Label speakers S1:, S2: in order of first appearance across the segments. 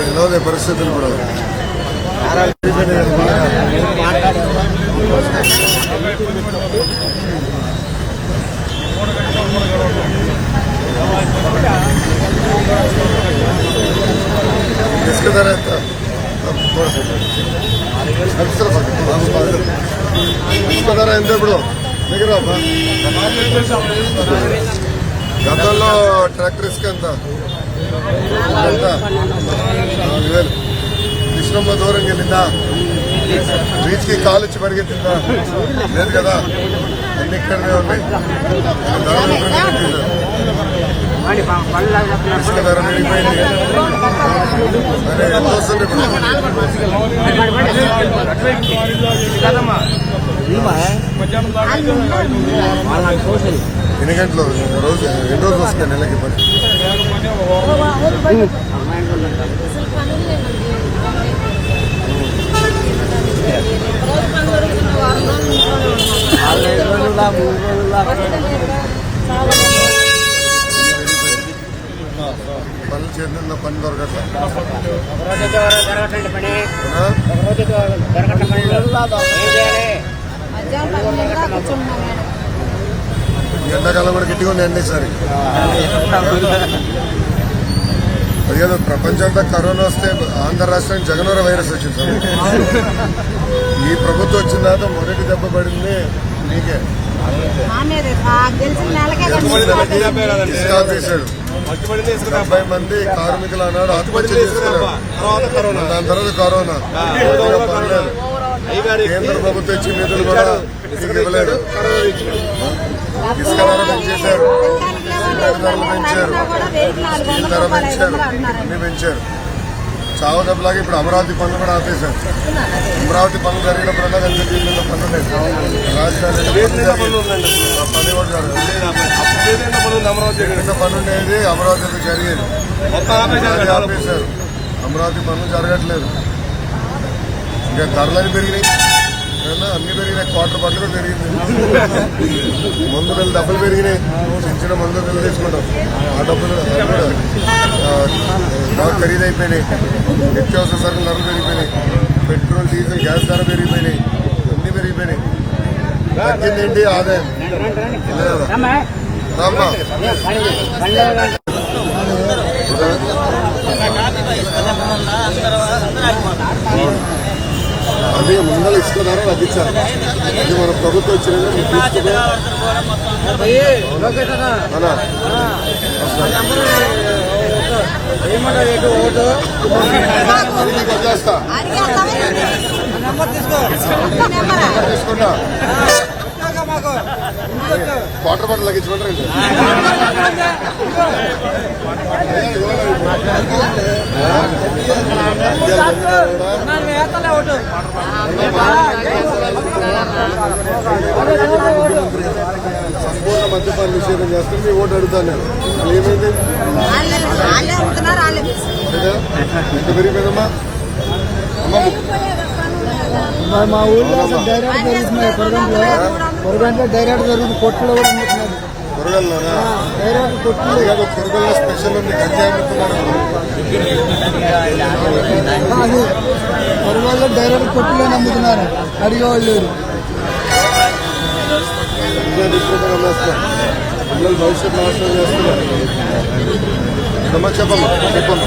S1: నిలవలే పరిస్థితులు కూడా ఇసుక ధర ఎంత ఇసుక ధర ఎంత ఇప్పుడు గతంలో ట్రాక్టర్ రిస్క్ ఎంత నాలుగు వేలు కృష్ణమ్మ దూరం వెళ్ళిందా బీచ్కి కాలు ఇచ్చి పరిగెత్తిందా లేదు కదా అన్ని ఇక్కడనే ఉన్నాయి ఇసుక ధర పెరిగిపోయింది అరే ఎంత వస్తుంది ఇప్పుడు ఎన్ని గంటలు రోజు ఎన్ని రోజులు వస్తాయి నెలకి పని పనులు చేతుల్లో పని దొరకట్లా
S2: పని
S1: ఈ ఎండాకాలం కూడా గట్టిగా ఉంది అండి ఈసారి. అదేదో ప్రపంచం అంతా కరోనా వస్తే ఆంధ్ర రాష్ట్రానికి జగనవర వైరస్ వచ్చింది సార్. ఈ ప్రభుత్వం వచ్చిన తర్వాత మొదటి దెబ్బ పడింది నీకే డెబ్బై మంది కార్మికులు అన్నాడు ఆత్మహత్య చేసుకున్నాడు దాని తర్వాత కరోనా. కేంద్ర ప్రభుత్వం ఇచ్చిన నిధులు కూడా ఇవ్వలేదు. ఇసుక ధర పెంచేశారు. సిమెంట్ ధరలు పెంచారు. స్టీల్ ధర పెంచారు. అన్ని పెంచారు. చావు దెబ్బలాగా ఇప్పుడు అమరావతి పనులు కూడా ఆపేశారు. అమరావతి పనులు జరిగినప్పుడల్లా వెంకట జిల్లాలో పనులు లేదు. రాజధాని ఆ పని కూడా జరగదు జరిగిన పని ఉండేది అమరావతిలో జరిగేది. ఆపేశారు అమరావతి పనులు జరగట్లేదు. ఇంకా ధరలని పెరిగినాయి. అన్ని పెరిగినాయి క్వార్టర్ పట్లు కూడా పెరిగింది. మందు బిల్లు డబ్బులు పెరిగినాయి. చిన్న చిన్న మందు బిల్లు తీసుకుంటాం. ఆ డబ్బులు అవి కూడా, ఆ, బాగా ఖరీదైపోయినాయి నిత్యావసర సరుకులు ధరలు పెరిగిపోయినాయి. పెట్రోల్ డీజిల్ గ్యాస్ ధర పెరిగిపోయినాయి. అన్ని పెరిగిపోయినాయి. తగ్గిందేంటి ఆదాయం. లేదా? రామ్మా. అదే ముందర ఇసుక ధర ఇది మన ప్రభుత్వం వచ్చిన అలా వచ్చేస్తా తీసుకుంటా వాటర్ బాటిల్ తగ్గించమంటారు సంపూర్ణ మద్యపాన నిషేధం చేస్తే మీ ఓటు అడుగుతాను నేను. ఏమైంది? ఎంత పెరిగిపోయిందమ్మా. అమ్మ
S3: మా మా ఊళ్ళో అసలు డైరెక్ట్ జరుగుతున్నాయి పొరగంట్లో పొరగంట్లో డైరెక్ట్ జరుగుతుంది కొట్టులో కూడా అమ్ముతున్నారు డైరెక్ట్ కొట్లు
S1: ఏదో కూరగాయల స్పెషల్ ఉంది అమ్ముతున్నారు
S3: అది. డైరెక్ట్ కొట్టులో అమ్ముతున్నారు అడిగేవాళ్ళు
S1: పిల్లలు భవిష్యత్తు నాశనం చేస్తున్నారు. అమ్మా చెప్పమ్మా చెప్పమ్మా.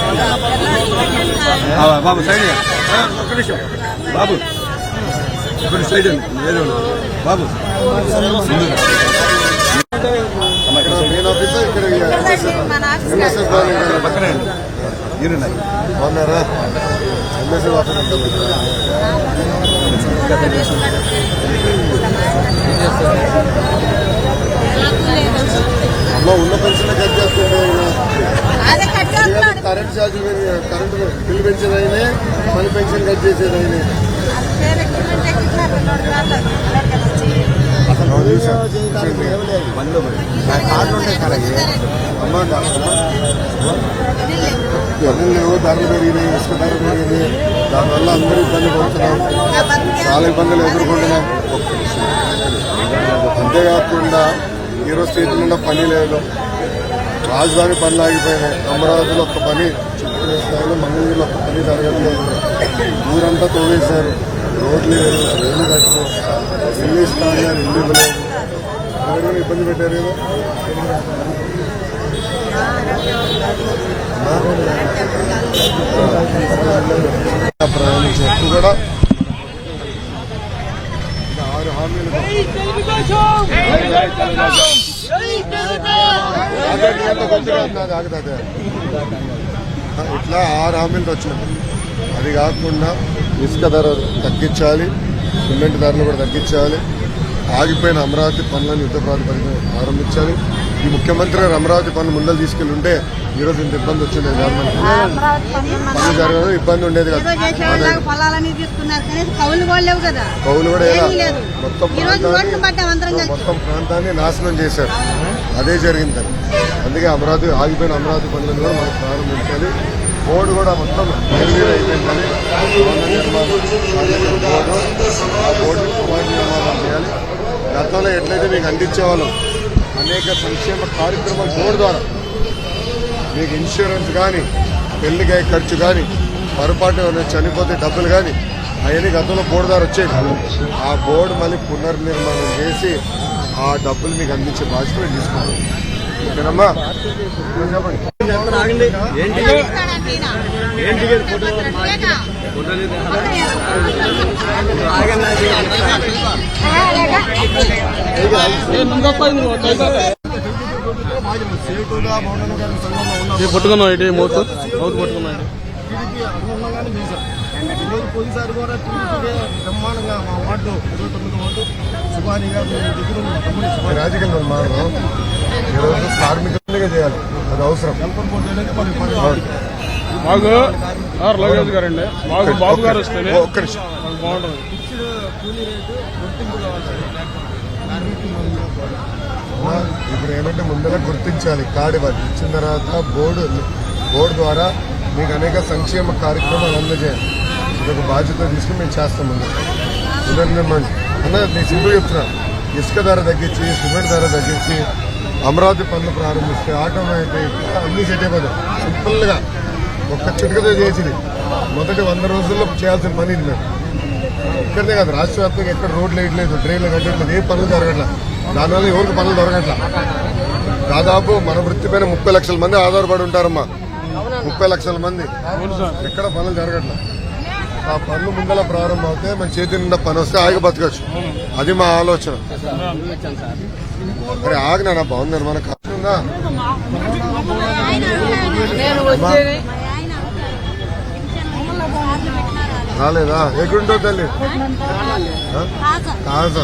S4: బాబు సైడ్ ఒక్క నిమిషం. బాబు. ఇప్పుడు సైడ్ ఏదో బాబు. పక్కనే
S1: బాగున్నారా? ఎంఎస్ఎస్ అమ్మ ఉన్న పెన్షన్ కట్ చేస్తుంటే కరెంట్ ఛార్జ్ కరెంట్ బిల్ పెంచేది అయినే మనీ పెన్షన్ కట్ చేసేది అయినే
S5: పేరు ఎక్కినట్టు ఎక్కించారు పిల్లోడు కాదు.
S1: అమ్మ ఇవన్నీ లేవు ధరలు పెరిగినాయి ఇసుక ధర పెరిగింది దానివల్ల అందరూ ఇబ్బంది పడుతున్నాం చాలా ఇబ్బందులు ఎదుర్కొంటున్నాం అంతేకాకుండా ఈరోజు చేతి నిండా పని లేదు. రాజధాని పనులు ఆగిపోయినాయి అమరావతిలో ఒక్క పని చిత్తూరు స్థాయిలో మంగళగిరిలో ఒక్క పని జరగట్లేదు ఊరంతా తోవేశారు రోడ్లు లేదు రైలు కట్టరు ఇల్లు ఇస్తాను ఇల్లు ఇవ్వలేదు ఎవరైనా ఇబ్బంది పెట్టారు కదా ప్రయాణించే కూడా ఆరు హామీలు ఇట్లా ఆరు హామీలు వచ్చినాయి అది కాకుండా ఇసుక ధర తగ్గించాలి సిమెంట్ ధరలు కూడా తగ్గించాలి. ఆగిపోయిన అమరావతి పనులను యుద్ధ ప్రాతిపదికన ప్రారంభించాలి ఈ ముఖ్యమంత్రి గారు అమరావతి పనులు ముందలు తీసుకెళ్ళి ఉంటే ఈరోజు ఇంత ఇబ్బంది వచ్చింది గవర్నమెంట్
S5: పనులు
S1: జరగదు ఇబ్బంది ఉండేది కదా.
S5: కౌలు కూడా
S1: ఎలా మొత్తం ప్రాంతాన్ని మొత్తం నాశనం చేశారు. అదే జరిగింది అందుకే అమరావతి ఆగిపోయిన అమరావతి పనులను కూడా మనకు ప్రారంభించాలి. బోర్డు కూడా మొత్తం నిర్వీర్ అయిపోయిందని బోర్డు ఆ బోర్డు నిర్మాణం చేయాలి. గతంలో ఎట్లయితే మీకు అందించేవాళ్ళం అనేక సంక్షేమ కార్యక్రమాలు బోర్డు ద్వారా మీకు ఇన్సూరెన్స్ కానీ పెళ్ళికాయ ఖర్చు కానీ పొరపాటు ఎవరైనా చనిపోతే డబ్బులు కానీ అవన్నీ గతంలో బోర్డు ద్వారా వచ్చేది ఆ బోర్డు మళ్ళీ పునర్నిర్మాణం చేసి ఆ డబ్బులు మీకు అందించే బాధ్యత మేము తీసుకుంటాం ఓకేనమ్మా? చెప్పండి
S6: పట్టుకున్నాం ఇటు మూత. మూత పట్టుకున్నాం
S3: పోయినసారి కూడా టీడీపీకే బ్రహ్మాండంగా మా వార్డు ఇరవై తొమ్మిది వార్డు సుభాని గారు దగ్గర
S1: రాజకీయ ఈరోజు కార్మికులుగా చేయాలి. అది అవసరం.
S6: మాకు సార్ లోకేష్ గారు అండి మాకు బాబు గారు వస్తేనే
S1: ఒక్క నిమిషం.
S6: బాగుంటుంది.
S3: మరియు
S1: ఇప్పుడు ఏమంటే ముందర గుర్తించాలి. కార్డు ఇవ్వాలి. ఇచ్చిన తర్వాత బోర్డు బోర్డు ద్వారా మీకు అనేక సంక్షేమ కార్యక్రమాలు అందజేయాలి. ఇది ఒక బాధ్యత తీసుకుని మేము చేస్తాం ముందు. పునర్నిర్మాణం అన్న నేను సింపుల్ చెప్తున్నా. ఇసుక ధర తగ్గించి సిమెంట్ ధర తగ్గించి అమరావతి పనులు ప్రారంభిస్తే ఆటోమేటిక్ అన్ని సెట్ అయిపోతాయి. సింపుల్గా ఒక్క చిటికతో చేసింది. మొదటి వంద రోజుల్లో చేయాల్సిన పని ఇది మేము ఇక్కడనే కాదు రాష్ట్ర వ్యాప్తంగా ఎక్కడ రోడ్లు వేయట్లేదు డ్రైన్లు కట్టట్లేదు ఏ పనులు జరగట్లా. దానివల్ల ఎవరికి పనులు దొరకట్లా. దాదాపు మన వృత్తిపైన ముప్పై లక్షల మంది ఆధారపడి ఉంటారమ్మా. ముప్పై లక్షల మంది. ఎక్కడ పనులు జరగట్లా. ఆ పనులు ముందల ప్రారంభం అవుతే మన చేతి నిండా పని వస్తే ఆగి బతకచ్చు. అది మా ఆలోచన. మరి ఆగినా బాగుందని మన కాకుండా రాలేదా? ఎక్కడుంటావు తల్లి? కాజా.
S5: కాజు.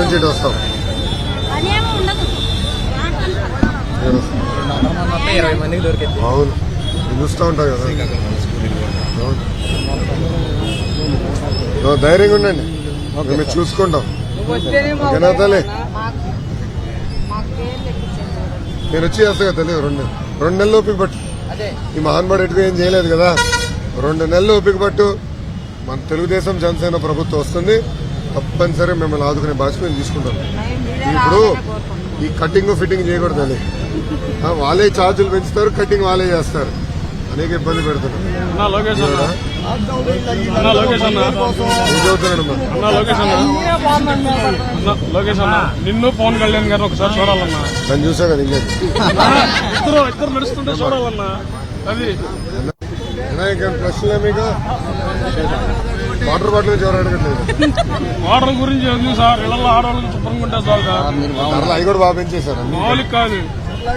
S5: నుంచి
S1: ఇటు వస్తాం అవును. చూస్తూ ఉంటావు కదా. ధైర్యంగా ఉండండి. మేము చూసుకుంటాం. ఓకేనా తల్లి? నేను వచ్చి చేస్తా కదా తల్లి రెండు నెలలు. రెండు నెలలు ఈ మహాన్బాడు ఎటుగా ఏం చేయలేదు కదా? రెండు నెలలు ఓపిక పట్టు. మన తెలుగుదేశం జనసేన ప్రభుత్వం వస్తుంది. తప్పనిసరి మిమ్మల్ని ఆదుకునే బాధ్యత మేము తీసుకుంటాం. ఇప్పుడు ఈ కటింగ్ ఫిట్టింగ్ చేయకూడదు ఆ, వాళ్ళే ఛార్జీలు పెంచుతారు కటింగ్ వాళ్ళే చేస్తారు. అనేక ఇబ్బంది పెడుతున్నారు
S6: నిన్ను పవన్ కళ్యాణ్ గారిని ఒకసారి చూడాలన్నా.
S1: నన్ను చూసా కదా ఇంకేం
S6: ఇద్దరు ఇద్దరు నడుస్తుంటే చూడాలన్నా. అది.
S1: వినాయక ప్రశ్నలే మీకు? వాటర్ బాటిల్ ఎవరు అడగట్లేదు?
S6: ఆర్డర్ గురించి ఎందుకు సార్ ఇళ్ళల్లో ఆడవాళ్ళకి శుభ్రంగా ఉంటే చాలు సార్.
S1: ధరలు అవి కూడా బాగా పెంచేశారు? అన్ని
S6: మామూలుగా కాదు.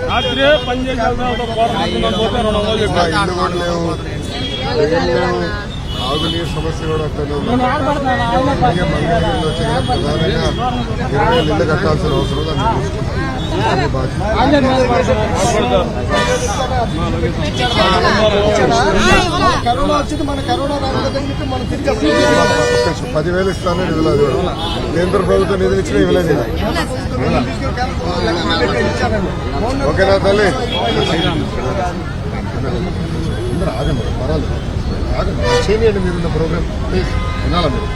S6: రాత్రే పని చేసి
S1: ఇంకా ఇల్లు కూడా లేవు. ఏం లేవు. తాగునీరు సమస్య కూడా అట్లనే ఉంది ప్రధానంగా ఇరవై ఇల్లు కట్టాల్సిన అవసరం చూసుకుంటాం
S3: కరోనా వచ్చింది మన కరోనా రాకుండా మనం తిరిగి
S1: పదివేలు ఇస్తాను నిధులు కేంద్ర ప్రభుత్వం నిధులు ఇచ్చిన ఇవ్వలేదు ఓకేనా తల్లి అందరూ ఆగండి పర్వాలేదు ఆగండి చేయండి మీరున్న ప్రోగ్రామ్. ప్లీజ్ వినాలా మీరు?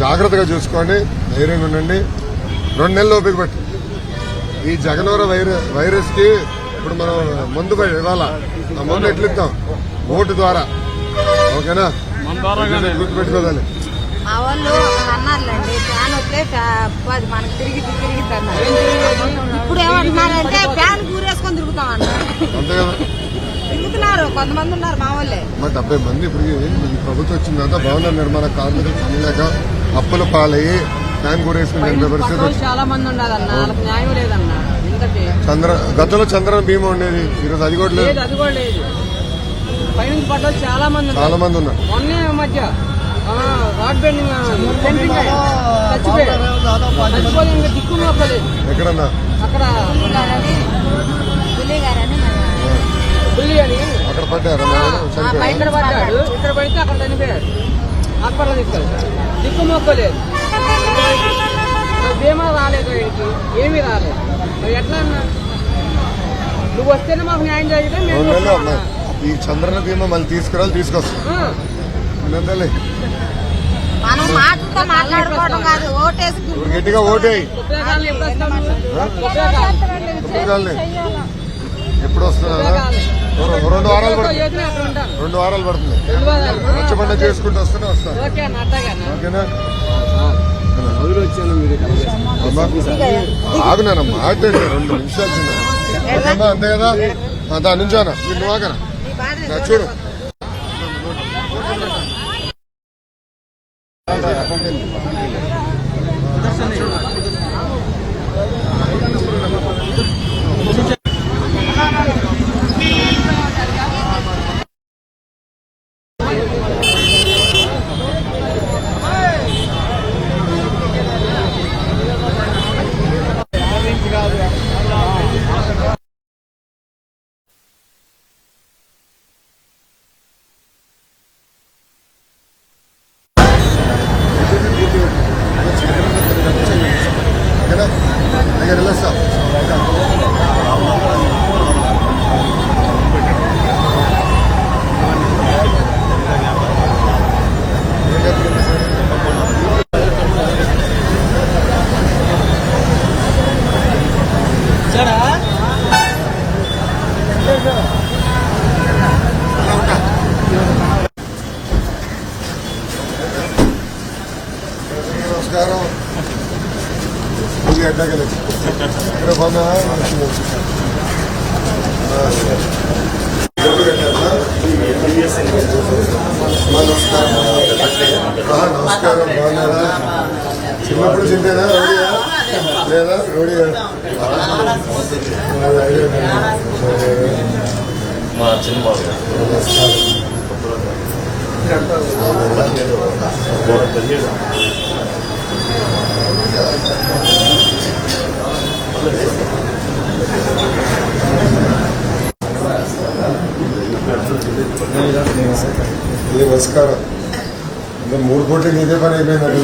S1: జాగ్రత్తగా చూసుకోండి ధైర్యంగా ఉండండి. రెండు నెలలు ఓపిక పట్టు. ఈ జగనవర వైరస్ వైరస్కి ఇప్పుడు మనం మందు ఇవ్వాలా? ఆ మందు ఎట్లు ఇస్తాం ఓటు ద్వారా. ఓకేనా? గుర్తుపెట్టుకోవాలి.
S5: మా వాళ్ళు అన్నారులేండి ఫ్యాన్ వస్తే ఫ్యా- అది మనకి తిరిగి తిరిగి అన్నారు. ఇప్పుడు ఏమంటున్నారంటే ఫ్యాన్ కూరేసుకొని తిరుగుతాం అన్నారు
S1: అంతే కదా
S5: తిరుగుతున్నారు కొంతమంది ఉన్నారు మా వాళ్ళే.
S1: మా డెబ్బై మంది ఇప్పుడు ప్రభుత్వం వచ్చిన తర్వాత భవన నిర్మాణ కార్మికులు పనిలేక అప్పుల పాలయ్యి ఫ్యాన్ కూరేసుకుని పరిస్థితి.
S2: చాలా మంది ఉండాలన్న వాళ్ళకి న్యాయం లేదన్న ఇంతటి
S1: చంద్ర గతంలో చంద్రన బీమా ఉండేది. ఈరోజు అది కూడా లేదు.
S2: లేదు అది కూడా లేదు. పైనుంచి పడ్డ చాలా మంది
S1: చాలా మంది ఉన్నారు.
S2: మొన్నే మధ్య ఆ, రాడ్ బెండింగ్ చచ్చిపోయాడు ఇంకా దిక్కు నొక్కలేదు.
S1: ఎక్కడన్నా?
S2: అక్కడ బుల్లి అని.
S1: అక్కడ పడ్డారు.
S2: ఇక్కడ పడ్డాడు. ఇక్కడ పడితే అక్కడ చనిపోయాడు హాస్పిటల్ దిక్కు మొక్కలేదు బీమా రాలేదు వీడికి. ఏమీ రాలేదు. మరి ఎట్లా అన్నా? నువ్వు వస్తేనే మాకు న్యాయం జరిగితే మేము.
S1: ఈ చంద్రన బీమా మళ్ళీ తీసుకురాలి తీసుకొస్తాం.
S5: మనం మాట్లాడుకోవడం కాదు ఓటేసి
S1: గట్టిగా ఓటేయి.
S2: ఎప్పుడు వస్తాం ఉద్యోగాలు.
S1: ఎప్పుడు ఎప్పుడు వస్తున్నా రెండు వారాలు పడుతుంది. రెండు వారాలు పడుతుంది. చేసుకుంటూ వస్తూనే వస్తాను ఓకేనా? ఆగునాను మాట్లాడి రెండు నిమిషాలు అంతే కదా ఆ, దా నుంచానా మీరు నువ్వు ఆగనా? చూడు ఓకేనా దగ్గర వెళ్ళొస్తా నమస్కారం ఇది అడ్డగలి ఇక్కడ బాగున్నా నమస్కారం నమస్కారం బాగున్నారా చిన్నప్పుడు చింతేనా రౌడియా లేదా రౌడియా
S7: మా ये
S1: ಹೊಸ್ಕರ ಅಂದ್ರೆ ಮೂರು ಕೋಟಿಗೆ ಇದೆ ಬರ ಇದೆ ನಾನು